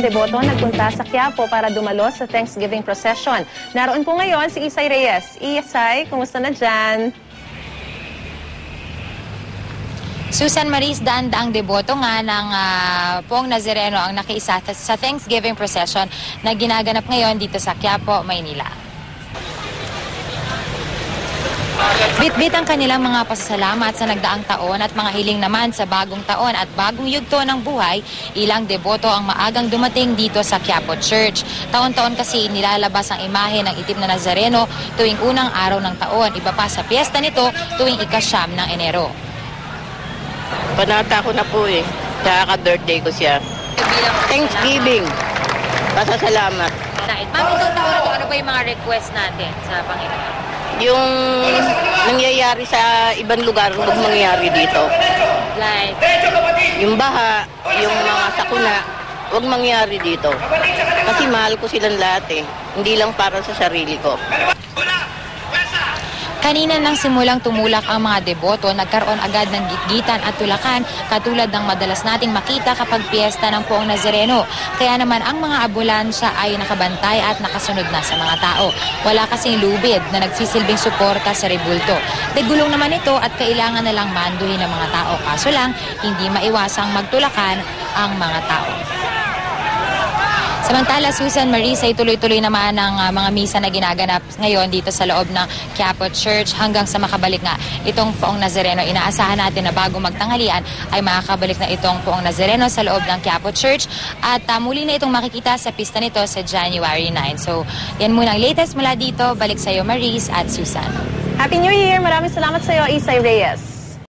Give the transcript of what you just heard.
milyong deboto nagpunta sa Quiapo para dumalo sa Thanksgiving procession. Naroon po ngayon si Isay Reyes. Isay, kumusta na dyan? Susan Maris, daan-daang deboto nga ng ah, Poong Nazareno ang nakiisa sa Thanksgiving procession na ginaganap ngayon dito sa Quiapo, Maynila. Bit-bit ang kanilang mga pasasalamat sa nagdaang taon at mga hiling naman sa bagong taon at bagong yugto ng buhay, ilang deboto ang maagang dumating dito sa Quiapo Church. Taon-taon kasi nilalabas ang imahe ng itim na Nazareno tuwing unang araw ng taon. Iba pa sa piyesta nito tuwing ikasyam ng Enero. Panata ko na po eh. Kaya ka-birthday ko siya. Thanksgiving. Pasasalamat. Ma'am, itong taon na to, ano ba yung mga request natin sa Panginoon? Yung nangyayari sa ibang lugar, huwag mangyayari dito. Like, Yung baha, yung mga sakuna, huwag mangyayari dito. Kasi mahal ko silang lahat eh. Hindi lang para sa sarili ko. Kanina nang simulang tumulak ang mga deboto, nagkaroon agad ng gitgitan at tulakan katulad ng madalas nating makita kapag piyesta ng Poong Nazareno. Kaya naman ang mga ambulansya ay nakabantay at nakasunod na sa mga tao. Wala kasing lubid na nagsisilbing suporta sa rebulto. Degulong naman ito at kailangan na lang manduhin ng mga tao. Kaso lang, hindi maiwasang magtulakan ang mga tao. Samantala, Susan Maris ay tuloy-tuloy naman ang ah, mga misa na ginaganap ngayon dito sa loob ng Quiapo Church hanggang sa makabalik nga itong Poong Nazareno. Inaasahan natin na bago magtanghalian ay makakabalik na itong Poong Nazareno sa loob ng Quiapo Church at ah, muli na itong makikita sa pista nito sa January 9. So, yan muna ang latest mula dito. Balik sa iyo, Maris at Susan. Happy New Year! Maraming salamat sa iyo, Isay Reyes.